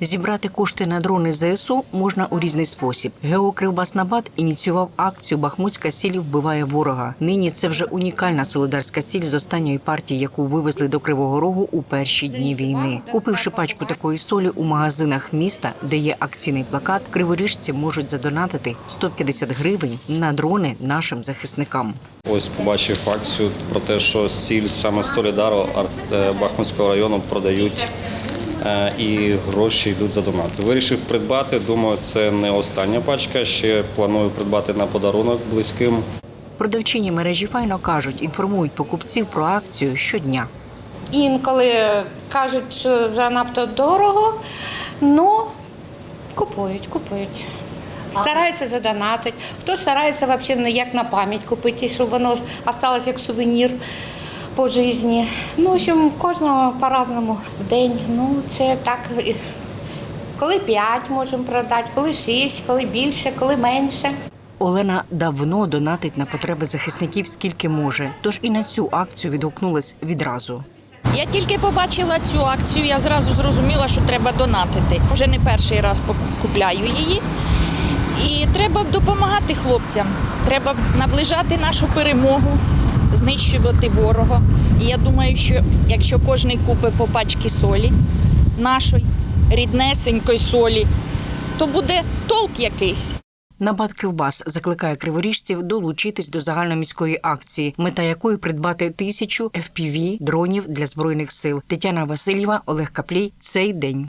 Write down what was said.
Зібрати кошти на дрони ЗСУ можна у різний спосіб. ГЕО Кривбаснабад ініціював акцію Бахмутська сіль вбиває ворога. Нині це вже унікальна солидарська сіль з останньої партії, яку вивезли до Кривого Рогу у перші дні війни. Купивши пачку такої солі у магазинах міста, де є акційний плакат, криворіжці можуть задонатити 150 гривень на дрони нашим захисникам. Ось побачив акцію про те, що сіль саме з Солідару е, Бахмутського району продають і гроші йдуть за донати. Вирішив придбати. Думаю, це не остання пачка. Ще планую придбати на подарунок близьким. Продавчині мережі файно кажуть, інформують покупців про акцію щодня. Інколи кажуть, що занадто дорого, ну купують, купують. Стараються задонатити. Хто старається взагалі як на пам'ять купити, щоб воно осталось як сувенір по житті. Ну, в общем, кожного по-разному в день. Ну, це так. Коли п'ять можемо продати, коли шість, коли більше, коли менше. Олена давно донатить на потреби захисників скільки може, тож і на цю акцію відгукнулась відразу. Я тільки побачила цю акцію, я зразу зрозуміла, що треба донатити. Вже не перший раз купляю її. І треба допомагати хлопцям. Треба наближати нашу перемогу, знищувати ворога. І я думаю, що якщо кожен купить по пачці солі, нашої ріднесенької солі, то буде толк якийсь. Набат Кривбас закликає криворіжців долучитись до загальноміської акції, мета якої придбати тисячу FPV дронів для збройних сил. Тетяна Васильєва, Олег Каплій. Цей день.